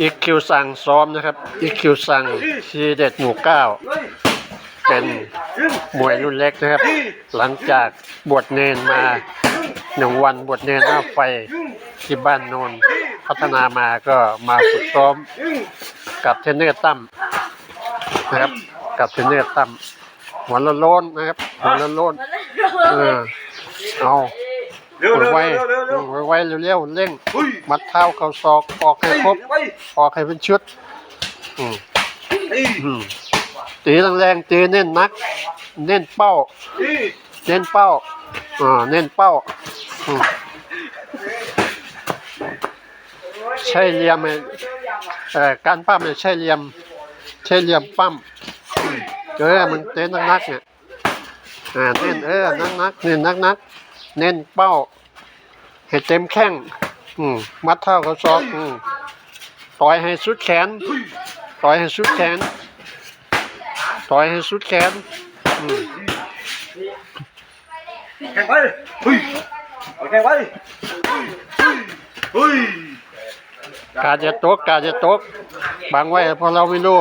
อีคิวสั่งซ้อมนะครับอีคิวสั่งทีเด็ดหมู่เก้าเป็นมวยรุ่นเล็กนะครับ หลังจากบวชเนนมาหนึ่งวันบวชเนนหน้าไฟที่บ้านโนนพัฒนามาก็มาฝึกซ้อมกับเทนเนอร์ตั้มนะครับกับเทนเนอร์ตั้มหัวละโลนนะครับหัวละโลนเออเอา เร็วหัวเร็วไวเร็วเร็วเร็วหัวไวเร็วๆเร่งเฮ้ยมัดเท้าเข้าศอกออกให้ครบไปออกให้เป็นชุดอืมเฮ้ยอืมตีแรงๆตีเน้นนัก เน้นเป้าเฮ้ยเน้นเป้าอ่าเน้นเป้าอืมใช่เหลี่ยมไหมเอ่อการปั้มเนี่ยใช่เหลี่ยม ใช่เหลี่ยมปั้มอืมเออมันเต้นนักๆเนี่ยอ่าเน้นเออนักๆเน้นนักๆ เน้นเป้าให้เต็มแข้งอืมมัดเท้าเขาซอกอืมต่อยให้สุดแขน ต่อยให้สุดแขน ต่อยให้สุดแขนอืมแข่งไปเฮ้ยเอาแข่งไปเฮ้ยกาจะตกกาจะตกบังไว้เพราะเราไม่รู้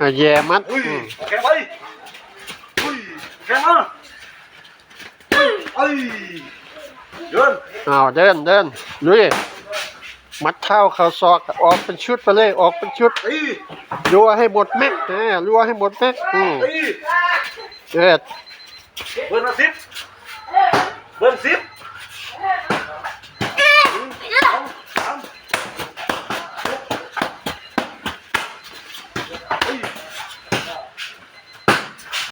อะแย่มัดเฮ้ยอืมแข่งไปเฮ้ยแข่งมาเฮ้ยเอ้ยเดินอ้าวเดินเดินลุยมัดเท้าเข่าศอกออกเป็นชุดไปเลยออกเป็นชุดเฮ้ยรัวให้หมดแม็กเออรัวให้หมดแม็กอืมเฮ้ยเออเบิร์นมาสิบเบิร์นสิบ